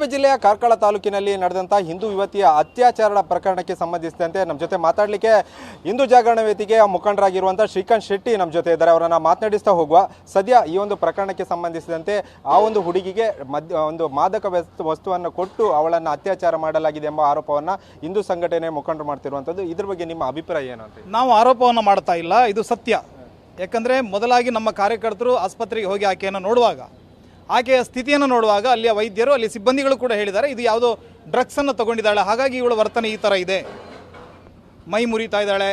ಉಡುಪಿ ಜಿಲ್ಲೆಯ ಕಾರ್ಕಳ ತಾಲೂಕಿನಲ್ಲಿ ನಡೆದಂಥ ಹಿಂದೂ ಯುವತಿಯ ಅತ್ಯಾಚಾರ ಪ್ರಕರಣಕ್ಕೆ ಸಂಬಂಧಿಸಿದಂತೆ ನಮ್ಮ ಜೊತೆ ಮಾತಾಡಲಿಕ್ಕೆ ಹಿಂದೂ ಜಾಗರಣ ವೇದಿಕೆಯ ಮುಖಂಡರಾಗಿರುವಂಥ ಶ್ರೀಕಾಂತ್ ಶೆಟ್ಟಿ ನಮ್ಮ ಜೊತೆ ಇದ್ದಾರೆ. ಅವರನ್ನು ಮಾತನಾಡಿಸ್ತಾ ಹೋಗುವ ಸದ್ಯ ಈ ಒಂದು ಪ್ರಕರಣಕ್ಕೆ ಸಂಬಂಧಿಸಿದಂತೆ ಆ ಒಂದು ಹುಡುಗಿಗೆ ಒಂದು ಮಾದಕ ವಸ್ತು ವಸ್ತುವನ್ನು ಕೊಟ್ಟು ಅವಳನ್ನು ಅತ್ಯಾಚಾರ ಮಾಡಲಾಗಿದೆ ಎಂಬ ಆರೋಪವನ್ನು ಹಿಂದೂ ಸಂಘಟನೆ ಮುಖಂಡರು ಮಾಡ್ತಿರುವಂಥದ್ದು ಇದ್ರ ಬಗ್ಗೆ ನಿಮ್ಮ ಅಭಿಪ್ರಾಯ ಏನು ಅಂತ ನಾವು ಆರೋಪವನ್ನು ಮಾಡ್ತಾ ಇಲ್ಲ. ಇದು ಸತ್ಯ. ಯಾಕಂದರೆ ಮೊದಲಾಗಿ ನಮ್ಮ ಕಾರ್ಯಕರ್ತರು ಆಸ್ಪತ್ರೆಗೆ ಹೋಗಿ ಆಕೆಯನ್ನು ನೋಡುವಾಗ ಆಕೆಯ ಸ್ಥಿತಿಯನ್ನು ನೋಡುವಾಗ ಅಲ್ಲಿಯ ವೈದ್ಯರು, ಅಲ್ಲಿ ಸಿಬ್ಬಂದಿಗಳು ಕೂಡ ಹೇಳಿದ್ದಾರೆ, ಇದು ಯಾವುದೋ ಡ್ರಗ್ಸನ್ನು ತಗೊಂಡಿದ್ದಾಳೆ, ಹಾಗಾಗಿ ಇವಳ ವರ್ತನೆ ಈ ಥರ ಇದೆ. ಮೈ ಮುರಿತಾ ಇದ್ದಾಳೆ,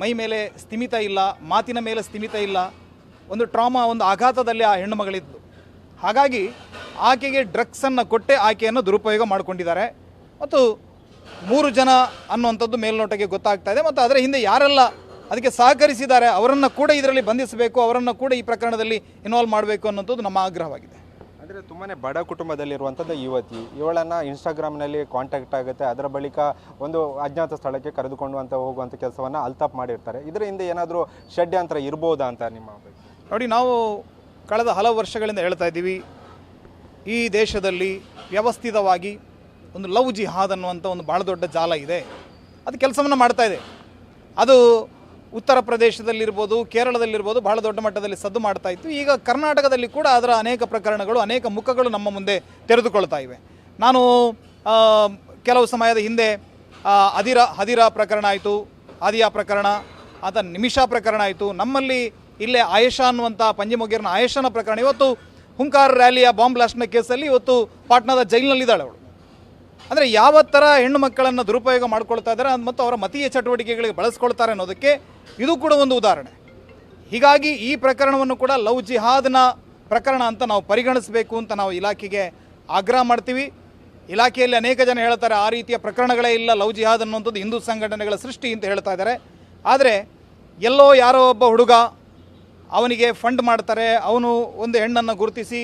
ಮೈ ಮೇಲೆ ಸ್ಥಿಮಿತ ಇಲ್ಲ, ಮಾತಿನ ಮೇಲೆ ಸ್ಥಿಮಿತ ಇಲ್ಲ, ಒಂದು ಟ್ರಾಮಾ ಒಂದು ಆಘಾತದಲ್ಲಿ ಆ ಹೆಣ್ಣು ಮಗಳಿದ್ದು ಹಾಗಾಗಿ ಆಕೆಗೆ ಡ್ರಗ್ಸನ್ನು ಕೊಟ್ಟೆ ಆಕೆಯನ್ನು ದುರುಪಯೋಗ ಮಾಡಿಕೊಂಡಿದ್ದಾರೆ. ಮತ್ತು ಮೂರು ಜನ ಅನ್ನುವಂಥದ್ದು ಮೇಲ್ನೋಟಕ್ಕೆ ಗೊತ್ತಾಗ್ತಾ ಇದೆ, ಮತ್ತು ಅದರ ಹಿಂದೆ ಯಾರೆಲ್ಲ ಅದಕ್ಕೆ ಸಹಕರಿಸಿದ್ದಾರೆ, ಅವರನ್ನು ಕೂಡ ಇದರಲ್ಲಿ ಬಂಧಿಸಬೇಕು, ಅವರನ್ನು ಕೂಡ ಈ ಪ್ರಕರಣದಲ್ಲಿ ಇನ್ವಾಲ್ವ್ ಮಾಡಬೇಕು ಅನ್ನೋಂಥದ್ದು ನಮ್ಮ ಆಗ್ರಹವಾಗಿದೆ. ಅಂದರೆ ತುಂಬಾ ಬಡ ಕುಟುಂಬದಲ್ಲಿರುವಂಥದ್ದು ಯುವತಿ. ಇವಳನ್ನು ಇನ್ಸ್ಟಾಗ್ರಾಮ್ನಲ್ಲಿ ಕಾಂಟ್ಯಾಕ್ಟ್ ಆಗುತ್ತೆ. ಅದರ ಬಳಿಕ ಒಂದು ಅಜ್ಞಾತ ಸ್ಥಳಕ್ಕೆ ಕರೆದುಕೊಂಡು ಅಂತ ಹೋಗುವಂಥ ಕೆಲಸವನ್ನು ಅಲ್ತಾಪ್ ಮಾಡಿರ್ತಾರೆ. ಇದರ ಹಿಂದೆ ಏನಾದರೂ ಷಡ್ಯಂತ್ರ ಇರ್ಬೋದಾ ಅಂತ ನಿಮ್ಮ? ನೋಡಿ, ನಾವು ಕಳೆದ ಹಲವು ವರ್ಷಗಳಿಂದ ಹೇಳ್ತಾ ಇದ್ದೀವಿ, ಈ ದೇಶದಲ್ಲಿ ವ್ಯವಸ್ಥಿತವಾಗಿ ಒಂದು ಲವ್ ಜಿಹಾದ್ ಅನ್ನುವಂಥ ಒಂದು ಭಾಳ ದೊಡ್ಡ ಜಾಲ ಇದೆ. ಅದು ಕೆಲಸವನ್ನು ಮಾಡ್ತಾ ಇದೆ. ಅದು ಉತ್ತರ ಪ್ರದೇಶದಲ್ಲಿರ್ಬೋದು, ಕೇರಳದಲ್ಲಿರ್ಬೋದು ಬಹಳ ದೊಡ್ಡ ಮಟ್ಟದಲ್ಲಿ ಸದ್ದು ಮಾಡ್ತಾ ಇತ್ತು. ಈಗ ಕರ್ನಾಟಕದಲ್ಲಿ ಕೂಡ ಅದರ ಅನೇಕ ಪ್ರಕರಣಗಳು, ಅನೇಕ ಮುಖಗಳು ನಮ್ಮ ಮುಂದೆ ತೆರೆದುಕೊಳ್ತಾ ಇವೆ. ನಾನು ಕೆಲವು ಸಮಯದ ಹಿಂದೆ ಅದಿರ ಹದಿರ ಪ್ರಕರಣ ಆಯಿತು ಆದಿಯಾ ಪ್ರಕರಣ, ಆತ ನಿಮಿಷಾ ಪ್ರಕರಣ ಆಯಿತು. ನಮ್ಮಲ್ಲಿ ಇಲ್ಲೇ ಆಯೇಷಾ ಅನ್ನುವಂಥ ಪಂಜಿಮೊಗ್ಗಿರನ ಆಯೇಷನ ಪ್ರಕರಣ. ಇವತ್ತು ಹುಂಕಾರ ರ್ಯಾಲಿಯ ಬಾಂಬ್ ಬ್ಲಾಸ್ಟ್ನ ಕೇಸಲ್ಲಿ ಇವತ್ತು ಪಾಟ್ನಾದ ಜೈಲಿನಲ್ಲಿದ್ದಾಳೆ ಅವಳು. ಅಂದರೆ ಯಾವ ಥರ ಹೆಣ್ಣು ಮಕ್ಕಳನ್ನು ದುರುಪಯೋಗ ಮಾಡ್ಕೊಳ್ತಾ ಇದ್ದಾರೆ ಮತ್ತು ಅವರ ಮತೀಯ ಚಟುವಟಿಕೆಗಳಿಗೆ ಬಳಸ್ಕೊಳ್ತಾರೆ ಅನ್ನೋದಕ್ಕೆ ಇದು ಕೂಡ ಒಂದು ಉದಾಹರಣೆ. ಹೀಗಾಗಿ ಈ ಪ್ರಕರಣವನ್ನು ಕೂಡ ಲವ್ ಜಿಹಾದ್ನ ಪ್ರಕರಣ ಅಂತ ನಾವು ಪರಿಗಣಿಸಬೇಕು ಅಂತ ನಾವು ಇಲಾಖೆಗೆ ಆಗ್ರಹ ಮಾಡ್ತೀವಿ. ಇಲಾಖೆಯಲ್ಲಿ ಅನೇಕ ಜನ ಹೇಳ್ತಾರೆ, ಆ ರೀತಿಯ ಪ್ರಕರಣಗಳೇ ಇಲ್ಲ ಲವ್ ಜಿಹಾದ್ ಅನ್ನುವಂಥದ್ದು ಹಿಂದೂ ಸಂಘಟನೆಗಳ ಸೃಷ್ಟಿ ಅಂತ ಹೇಳ್ತಾ ಇದ್ದಾರೆ. ಆದರೆ ಎಲ್ಲೋ ಯಾರೋ ಒಬ್ಬ ಹುಡುಗ ಅವನಿಗೆ ಫಂಡ್ ಮಾಡ್ತಾರೆ, ಅವನು ಒಂದು ಹೆಣ್ಣನ್ನು ಗುರುತಿಸಿ,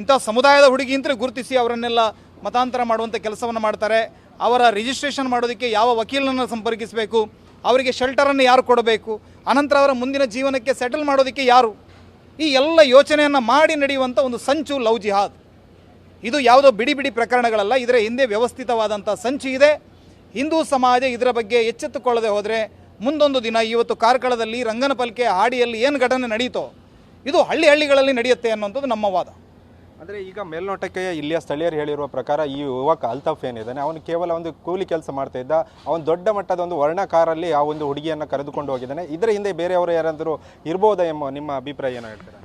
ಇಂಥ ಸಮುದಾಯದ ಹುಡುಗಿ ಅಂತಲೇ ಗುರುತಿಸಿ ಅವರನ್ನೆಲ್ಲ ಮತಾಂತರ ಮಾಡುವಂಥ ಕೆಲಸವನ್ನು ಮಾಡ್ತಾರೆ. ಅವರ ರಿಜಿಸ್ಟ್ರೇಷನ್ ಮಾಡೋದಕ್ಕೆ ಯಾವ ವಕೀಲನನ್ನು ಸಂಪರ್ಕಿಸಬೇಕು? ಅವರಿಗೆ ಶೆಲ್ಟರನ್ನು ಯಾರು ಕೊಡಬೇಕು? ಅನಂತರ ಅವರ ಮುಂದಿನ ಜೀವನಕ್ಕೆ ಸೆಟಲ್ ಮಾಡೋದಕ್ಕೆ ಯಾರು? ಈ ಎಲ್ಲ ಯೋಚನೆಯನ್ನು ಮಾಡಿ ನಡೆಯುವಂಥ ಒಂದು ಸಂಚು ಲವ್ ಜಿಹಾದ್. ಇದು ಯಾವುದೋ ಬಿಡಿ ಬಿಡಿ ಪ್ರಕರಣಗಳಲ್ಲ, ಇದರ ಹಿಂದೆ ವ್ಯವಸ್ಥಿತವಾದಂಥ ಸಂಚು ಇದೆ. ಹಿಂದೂ ಸಮಾಜ ಇದರ ಬಗ್ಗೆ ಎಚ್ಚೆತ್ತುಕೊಳ್ಳದೆ ಹೋದರೆ ಮುಂದೊಂದು ದಿನ ಇವತ್ತು ಕಾರ್ಕಳದಲ್ಲಿ ರಂಗನಪಲ್ಕೆ ಹಾಡಿಯಲ್ಲಿ ಏನು ಘಟನೆ ನಡೆಯಿತೋ ಇದು ಹಳ್ಳಿ ಹಳ್ಳಿಗಳಲ್ಲಿ ನಡೆಯುತ್ತೆ ಅನ್ನೋಂಥದ್ದು ನಮ್ಮ ವಾದ. ಅಂದರೆ ಈಗ ಮೇಲ್ನೋಟಕ್ಕೆ ಇಲ್ಲಿಯ ಸ್ಥಳೀಯರು ಹೇಳಿರುವ ಪ್ರಕಾರ ಈ ಯುವಕ ಅಲ್ತಾಫ್ ಏನಿದ್ದಾನೆ, ಅವನು ಕೇವಲ ಒಂದು ಕೂಲಿ ಕೆಲಸ ಮಾಡ್ತಾ ಇದ್ದ, ಅವನು ದೊಡ್ಡ ಮಟ್ಟದ ಒಂದು ವರ್ಣ ಕಾರಲ್ಲಿ ಆ ಒಂದು ಹುಡುಗಿಯನ್ನು ಕರೆದುಕೊಂಡು ಹೋಗಿದ್ದಾನೆ. ಇದರ ಹಿಂದೆ ಬೇರೆಯವರು ಯಾರಾದರೂ ಇರ್ಬೋದಾ ಎಂಬ ನಿಮ್ಮ ಅಭಿಪ್ರಾಯ ಏನು ಹೇಳ್ತಾರೆ?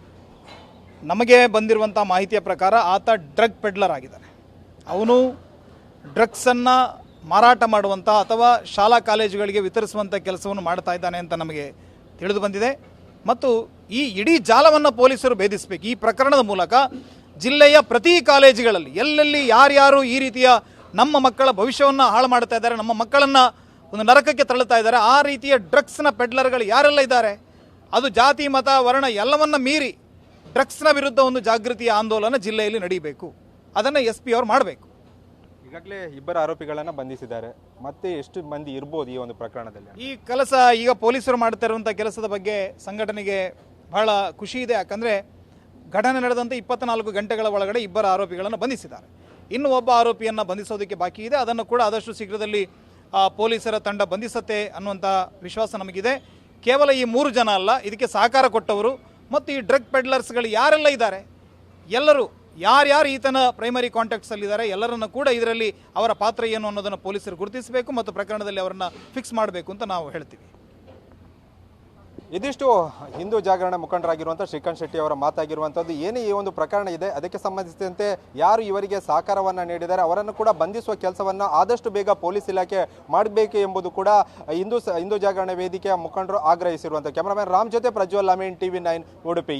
ನಮಗೆ ಬಂದಿರುವಂಥ ಮಾಹಿತಿಯ ಪ್ರಕಾರ ಆತ ಡ್ರಗ್ ಪೆಡ್ಲರ್ ಆಗಿದ್ದಾನೆ. ಅವನು ಡ್ರಗ್ಸನ್ನು ಮಾರಾಟ ಮಾಡುವಂಥ ಅಥವಾ ಶಾಲಾ ಕಾಲೇಜುಗಳಿಗೆ ವಿತರಿಸುವಂಥ ಕೆಲಸವನ್ನು ಮಾಡ್ತಾ ಇದ್ದಾನೆ ಅಂತ ನಮಗೆ ತಿಳಿದು ಬಂದಿದೆ. ಮತ್ತು ಈ ಇಡೀ ಜಾಲವನ್ನು ಪೊಲೀಸರು ಭೇದಿಸಬೇಕು. ಈ ಪ್ರಕರಣದ ಮೂಲಕ ಜಿಲ್ಲೆಯ ಪ್ರತಿ ಕಾಲೇಜುಗಳಲ್ಲಿ ಎಲ್ಲೆಲ್ಲಿ ಯಾರ್ಯಾರು ಈ ರೀತಿಯ ನಮ್ಮ ಮಕ್ಕಳ ಭವಿಷ್ಯವನ್ನು ಹಾಳು ಮಾಡ್ತಾ ಇದ್ದಾರೆ ನಮ್ಮ ಮಕ್ಕಳನ್ನು ಒಂದು ನರಕಕ್ಕೆ ತಳ್ಳುತ್ತಾ ಇದ್ದಾರೆ ಆ ರೀತಿಯ ಡ್ರಗ್ಸ್ನ ಪೆಡ್ಲರ್ಗಳು ಯಾರೆಲ್ಲ ಇದ್ದಾರೆ? ಅದು ಜಾತಿ ಮತ ವರ್ಣ ಎಲ್ಲವನ್ನ ಮೀರಿ ಡ್ರಗ್ಸ್ನ ವಿರುದ್ಧ ಒಂದು ಜಾಗೃತಿಯ ಆಂದೋಲನ ಜಿಲ್ಲೆಯಲ್ಲಿ ನಡೀಬೇಕು. ಅದನ್ನು ಎಸ್ ಪಿ ಅವ್ರು ಮಾಡಬೇಕು. ಈಗಾಗಲೇ ಇಬ್ಬರು ಆರೋಪಿಗಳನ್ನು ಬಂಧಿಸಿದ್ದಾರೆ. ಮತ್ತೆ ಎಷ್ಟು ಮಂದಿ ಇರ್ಬೋದು ಈ ಒಂದು ಪ್ರಕರಣದಲ್ಲಿ? ಈ ಕೆಲಸ ಈಗ ಪೊಲೀಸರು ಮಾಡ್ತಾ ಇರುವಂಥ ಕೆಲಸದ ಬಗ್ಗೆ ಸಂಘಟನೆಗೆ ಬಹಳ ಖುಷಿ ಇದೆ. ಯಾಕಂದರೆ ಘಟನೆ ನಡೆದಂತೆ ಇಪ್ಪತ್ನಾಲ್ಕು ಗಂಟೆಗಳ ಒಳಗಡೆ ಇಬ್ಬರ ಆರೋಪಿಗಳನ್ನು ಬಂಧಿಸಿದ್ದಾರೆ. ಇನ್ನು ಒಬ್ಬ ಆರೋಪಿಯನ್ನು ಬಂಧಿಸೋದಕ್ಕೆ ಬಾಕಿ ಇದೆ. ಅದನ್ನು ಕೂಡ ಆದಷ್ಟು ಶೀಘ್ರದಲ್ಲಿ ಪೊಲೀಸರ ತಂಡ ಬಂಧಿಸತ್ತೆ ಅನ್ನುವಂಥ ವಿಶ್ವಾಸ ನಮಗಿದೆ. ಕೇವಲ ಈ ಮೂರು ಜನ ಅಲ್ಲ, ಇದಕ್ಕೆ ಸಹಕಾರ ಕೊಟ್ಟವರು ಮತ್ತು ಈ ಡ್ರಗ್ ಪೆಡ್ಲರ್ಸ್ಗಳು ಯಾರೆಲ್ಲ ಇದ್ದಾರೆ? ಎಲ್ಲರೂ ಯಾರ್ಯಾರು ಈತನ ಪ್ರೈಮರಿ ಕಾಂಟ್ಯಾಕ್ಟ್ಸಲ್ಲಿದ್ದಾರೆ ಎಲ್ಲರನ್ನು ಕೂಡ ಇದರಲ್ಲಿ ಅವರ ಪಾತ್ರ ಏನು ಅನ್ನೋದನ್ನು ಪೊಲೀಸರು ಗುರುತಿಸಬೇಕು ಮತ್ತು ಪ್ರಕರಣದಲ್ಲಿ ಅವರನ್ನು ಫಿಕ್ಸ್ ಮಾಡಬೇಕು ಅಂತ ನಾವು ಹೇಳ್ತೀವಿ. ಇದಿಷ್ಟು ಹಿಂದೂ ಜಾಗರಣ ಮುಖಂಡರಾಗಿರುವಂಥ ಶ್ರೀಕಾಂತ್ ಶೆಟ್ಟಿ ಅವರ ಮಾತಾಗಿರುವಂಥದ್ದು. ಏನೇ ಈ ಒಂದು ಪ್ರಕರಣ ಇದೆ, ಅದಕ್ಕೆ ಸಂಬಂಧಿಸಿದಂತೆ ಯಾರು ಇವರಿಗೆ ಸಹಕಾರವನ್ನು ನೀಡಿದ್ದಾರೆ, ಅವರನ್ನು ಕೂಡ ಬಂಧಿಸುವ ಕೆಲಸವನ್ನು ಆದಷ್ಟು ಬೇಗ ಪೊಲೀಸ್ ಇಲಾಖೆ ಮಾಡಬೇಕು ಎಂಬುದು ಕೂಡ ಹಿಂದೂ ಹಿಂದೂ ಜಾಗರಣ ವೇದಿಕೆಯ ಮುಖಂಡರು ಆಗ್ರಹಿಸಿರುವಂಥ ಕ್ಯಾಮರಾಮನ್ ರಾಮ್ ಜೊತೆ ಪ್ರಜ್ವಲ್ ಅಮೀನ್, ಟಿವಿ ನೈನ್, ಉಡುಪಿ.